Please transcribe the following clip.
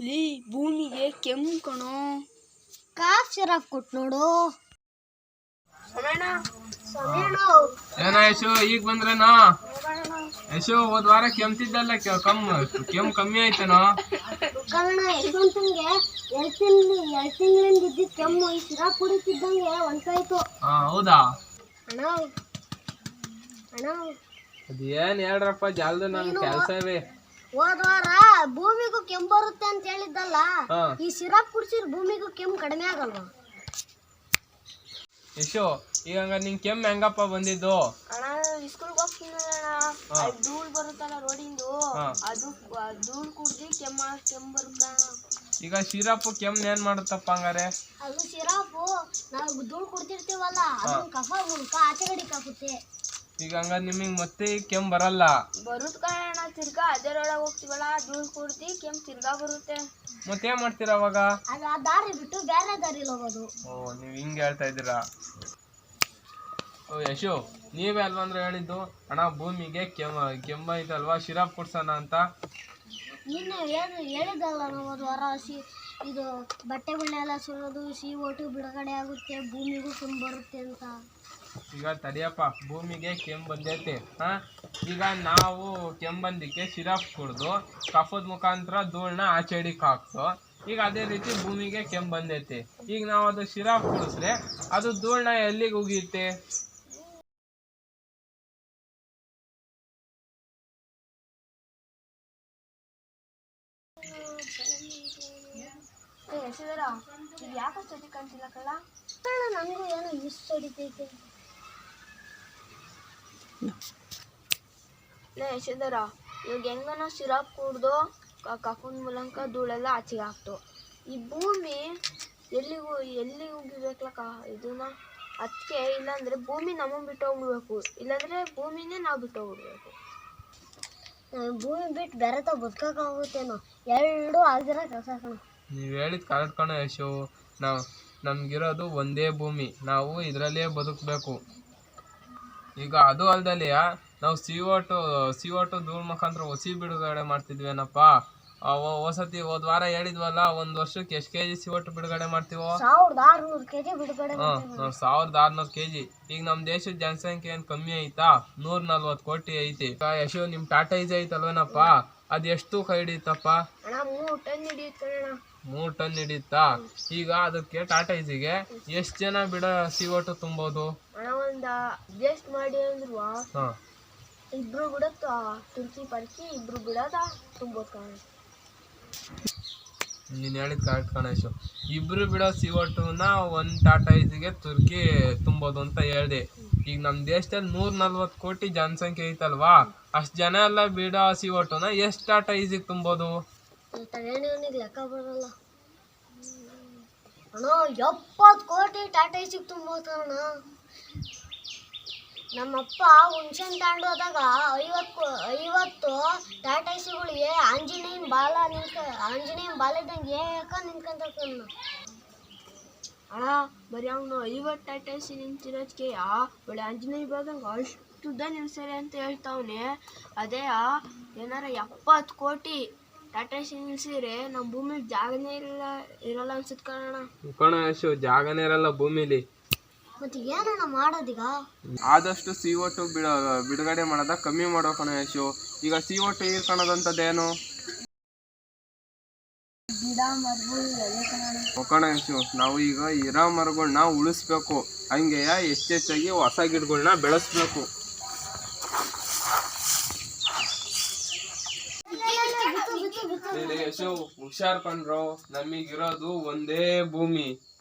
ಲೀ ಭೂಮಿಗೆ ಕೆಮ್ಮು ಕಣೋ. ಕಾಫ್ ಸಿರಪ್ ಕೊಟ್ ನೋಡು. ಏನ ಯಶು ಈಗ ಬಂದ್ರೇನೋ ಯಶು ಹೋದ್ ವಾರ ಕೆಮ್ತಿದ್ದಲ್ಲ ಕಮ್ಮ ಕಮ್ ಕೆಮ್ಮು ಕಮ್ಮಿ ಆಯ್ತೇನೋ. ಕಾರಣ ಯಶವಂತನ್ಗೆ ಎರಡು ತಿಂಗಳು ಎರಡು ತಿಂಗಳಿಂದ ಇದ್ದಿದ್ದ ಕೆಮ್ಮು ಈ ಸಿರಪ್ ಕುಡಿತಿದ್ದಂಗೆ ಹಾ ಹೌದಾ? ಅಣ್ಣ ಅಣ್ಣ. ಅದ್ ಏನ್ ಹೇಳ್ರಪ್ಪ ಜಲ್ದು ನನ್ ಕೆಲ್ಸವೇ. ಹೋದ್ವಾರ ಹೋದ ವಾರ ಭೂಮಿಗೂ ಕೆಮ್ಮು ಬರುತ್ತೆ ಅಂತ ಹೇಳಿದ್ದಲ್ಲ ಹಾ. ಈ ಸಿರಪ್ ಕುಡಿಸಿದ್ರೆ ಭೂಮಿಗೂ ಕೆಮ್ಮು ಕಡಿಮೆ ಆಗಲ್ವಾ? ಯಶು ಈಗ ಹಂಗ ನಿಂಗ್ ಕೆಮ್ಮು ಹೆಂಗಪ್ಪ ಬಂದಿದ್ದು? ಅಣ್ಣ ಸ್ಕೂಲ್ಗೆ ಹೋಗ್ತೀನಲ್ಲ ಹಾ. ಧೂಳ್ ಬರುತ್ತಲ್ಲ ರೋಡಿಂದು ಹಾ. ಅದು ಆ ಧೂಳ್ ಕುಡ್ದು ಕೆಮ್ಮ ಕೆಮ್ಮು ಬರುತ್ತೆ? ಅಣ್ಣ ಈಗ ಸಿರಪ್ ಕೆಮ್ ಏನ್ ಮಾಡುತ್ತಪ್ಪ ಹಂಗಾರೆ? ಅದು ಸಿರಪ್ ನಾವು ಧೂಳು ಕುಡ್ತಿರ್ತೀವಲ್ಲ ಅದು ಕಫ ಮೂಲಕ ಆಚೆ ಕಡೆ ಕಾಕುತ್ತೆ ಈಗ ಹಂಗ ನಿಮಗ್ ಮತ್ತೆ ಈಗ ಕೆಮ್ಮು ಬರಲ್ಲ. ಬರುತ್ತ ಕಾರಣ ತಿರ್ಗಾ ಅದೇ ರೋಡಾಗ ಹೋಗ್ತೀವಲ್ಲ ಧೂಳ್ ಕೂಡ್ತಿ ಕೆಮ್ಮು ತಿರ್ಗಾ ಬರುತ್ತೆ. ಮತ್ತೇನ್ ಮಾಡ್ತೀರ ಅವಾಗ? ಅದು ಆ ದಾರಿ ಬಿಟ್ಟು ಬೇರೆ ದಾರಿ ಹೋಗೋದು. ಓ ನೀವ್ ಹಿಂಗೆ ಹೇಳ್ತಾ ಇದ್ದೀರಾ? ಓ ಯಶು ನೀವೇ ಅಲ್ವಂದ್ರೆ ಹೇಳಿದ್ದು? ಅಣ್ಣ ಭೂಮಿಗೆ ಕೆಮ್ಮ ಕೆಮ್ಮ ಐತಲ್ವಾ ಶಿರಾಪ್ ಕೊಡ್ಸೋಣ ಅಂತ. ನೀನು ಏನು ಹೇಳಿದಲ್ಲ ನಾವು ವರ ವಾರ ಸಿ ಇದು ಬಟ್ಟೆಗಳನ್ನೆಲ್ಲ ಬಣ್ಣೆ ಎಲ್ಲ ಸುಡೋದು ಸಿ ಒಟ್ಟು ಬಿಡುಗಡೆ ಆಗುತ್ತೆ ಭೂಮಿಗೂ ತುಂಬ ಬರುತ್ತೆ ಅಂತ. ಈಗ ತಡಿಯಪ್ಪ ಭೂಮಿಗೆ ಕೆಮ್ಮು ಬಂದೈತೆ. ಹಾ? ಈಗ ನಾವು ಕೆಮ್ಮು ಬಂದಿಕ್ಕೆ ಸಿರಪ್ ಕುಡ್ದು ಕಫದ ಮುಖಾಂತರ ಧೂಳನ್ನ ಆಚೆ ಹಿಡಿಕ್ ಹಾಕ್ತು ಈಗ ಅದೇ ರೀತಿ ಭೂಮಿಗೆ ಕೆಮ್ಮು ಬಂದೈತೆ. ಈಗ ನಾವು ಅದು ಸಿರಪ್ ಕುಡಿಸ್ರೆ ಅದು ಧೂಳನ್ನ ಎಲ್ಲಿಗೆ ಉಗಿಯುತ್ತೆ? ಯಾಕೆ ಸರಿ ಕಾಣ್ತಿಲ್ಲ ಕಳ್ಳ? ನನಗೂ ಏನೋ ಹೊಡಿತೈತೆ ಲೇ ಯಶೋಧರ ಇವಾಗ ಹೆಂಗನ ಸಿರಪ್ ಕುಡ್ದು ಕಫನ್ ಮೂಲಕ ಧೂಳೆಲ್ಲ ಆಚೆಗೆ ಹಾಕ್ತು ಈ ಭೂಮಿ ಎಲ್ಲಿಗೂ ಎಲ್ಲಿಗೆ ಉಗಿಬೇಕಲ್ಲ ಇದನ್ನ ಅದಕ್ಕೆ ಇಲ್ಲಾಂದ್ರೆ ಭೂಮಿ ನಮ್ಮ ಬಿಟ್ಟು ಹೋಗ್ಬಿಡ್ಬೇಕು ಇಲ್ಲಾಂದ್ರೆ ಭೂಮಿನೇ ನಾವು ಬಿಟ್ಟು ಹೋಗ್ಬಿಡ್ಬೇಕು ಆ, ಭೂಮಿ ಬಿಟ್ಟು ಬೇರೆ ತಾವು ಬದುಕೋಕ್ಕಾಗುತ್ತೇನೋ ಎರಡೂ ಆಗಿರೋ ಕೆಲಸ ಕಣ ನೀವು ಹೇಳಿದ್ ಕರೆಕ್ಟ್ ಕಣೋ ಯಶು ನಾವು ನಮ್ಗಿರೋದು ಒಂದೇ ಭೂಮಿ ನಾವು ಇದರಲ್ಲೇ ಬದುಕಬೇಕು ಈಗ ಅದು ಅಲ್ದಲಿಯ ನಾವು C O two C O two ಧೂಳ್ ಮುಖಾಂತರ ಹೊಸಿ ಬಿಡುಗಡೆ ಮಾಡ್ತಿದ್ವೇನಪ್ಪ? ಹೊಸತಿ ಹೋದ್ ವಾರ ಹೇಳಿದ್ವಲ್ಲ ಒಂದ್ ವರ್ಷಕ್ಕೆ ಎಷ್ಟು ಕೆಜಿ ಸಿ ಓಟು ಬಿಡುಗಡೆ ಮಾಡ್ತೀವೋ? ಸಾವಿರದ ಆರ್ನೂರ್ ಕೆಜಿ ಈಗ ನಮ್ ದೇಶದ ಜನಸಂಖ್ಯೆ ಏನ್ ಕಮ್ಮಿ ಐತಾ? ನೂರ್ ನಲ್ವತ್ ಕೋಟಿ ಐತಿ. ಯಶೋ ಯಶು ನಿಮ್ ಟಾಟಾ ಈಜಿ ಐತಲ್ವೇನಪ್ಪ? ಅದ್ ಎಷ್ಟು ತೂಕ ಹಿಡಿಯುತ್ತಪ್ಪ ಮೂರು ಟನ್ ಹಿಡಿಯುತ್ತೆ ಈಗ ಅದಕ್ಕೆ ಟಾಟಾ ಈಜಿಗೆ ಎಷ್ಟ್ ಜನ ಬಿಡ ಸಿ ಓಟು ತುಂಬೋದು? ಒಂದು ಅಡ್ಜಸ್ಟ್ ಮಾಡಿ ಅಂದ್ರು ಹಾ. ಇಬ್ರು ಕೂಡ ತುರ್ಕಿ ಪರ್ಕಿ ಇಬ್ರು ಬಿಡೋದ ತುಂಬೋದು ಕಾರಣ ನೀನ್ ಹೇಳಿದ ಕರೆಕ್ಟ್ ಗಣೇಶು ಇಬ್ರು ಬಿಡೋ ಸಿ ಒಂದು ಒಂದ್ ಟಾಟಾ ಈಜಿಗೆ ತುರ್ಕಿ ತುಂಬೋದು ಅಂತ ಹೇಳಿದೆ. ಈಗ ನಮ್ ದೇಶದಲ್ಲಿ ನೂರ್ ನಲ್ವತ್ ಕೋಟಿ ಜನಸಂಖ್ಯೆ ಐತಲ್ವಾ? ಅಷ್ಟು ಜನ ಎಲ್ಲ ಬಿಡೋ ಸಿ ಎಷ್ಟು ಎಷ್ಟ್ ಟಾಟಾ ಈಜಿಗೆ ತುಂಬೋದು? ಲೆಕ್ಕ ಬರಲ್ಲ. ಅಣ್ಣ ಎಪ್ಪತ್ತು ಕೋಟಿ ಟಾಟಾ ಸಿಕ್ ತುಂಬೋತಣ್ಣ ನಮ್ಮಪ್ಪ ಹುಣ್ಸೆನ್ ತಗೊಂಡು ಹೋದಾಗ ಐವತ್ತು ಐವತ್ತು ಟಾಟಾ ಆಂಜನೇಯನ್ ಬಾಲ ನಿಂತ ಆಂಜನೇಯನ ಬಾಲ ಇದ್ದಂಗೆ ಯಾಕ ನಿಂತ್ಕೊಂತ ಅಣ್ಣ, ಬರೀ ಅವನು ಐವತ್ತು ಟಾಟಾಸಿ ನಿಂತಿರೋದಕ್ಕೆ ಒಳ್ಳೆ ಆಂಜನೇಯ ಬಾಲ್ದಂಗೆ ಅಷ್ಟುದ್ದ ನಿಲ್ಸರಿ ಅಂತ ಹೇಳ್ತಾವನೆ. ಅದೇ, ಆ, ಏನಾರ ಎಪ್ಪತ್ತು ಕೋಟಿ ಟಾಟಾಸಿ ನಿಲ್ಸಿದ್ರೆ ನಮ್ಮ ಭೂಮಿಲಿ ಜಾಗನೇ ಇರಲ್ಲ ಇರಲ್ಲ ಅನ್ಸುತ್ತೆ ಕಣ ಯಶು, ಜಾಗನೇ ಇರಲ್ಲ ಭೂಮಿಲಿ. ಮತ್ತೆ ಏನಣ್ಣ ಮಾಡೋದೀಗ? ಆದಷ್ಟು ಸಿ ಟು ಬಿಡ ಬಿಡುಗಡೆ ಮಾಡೋದ ಕಮ್ಮಿ ಮಾಡೋ ಕಣ ಯಶು. ಈಗ ಸಿ ಟು ಹೀರ್ಕೊಳೋದಂಥದ್ದೇನು ಒಕ್ಕಣ ಯಶು ನಾವು ಈಗ ಇರೋ ಮರಗಳನ್ನ ಉಳಿಸ್ಬೇಕು. ಹಂಗೆ ಹೆಚ್ಚೆಚ್ಚಾಗಿ ಹೊಸ ಗಿಡಗಳನ್ನ ಬೆಳೆಸ್ಬೇಕು. ಯಶು ಹುಷಾರ್ ಕಂಡ್ರು ನಮಗಿರೋದು ಒಂದೇ ಭೂಮಿ.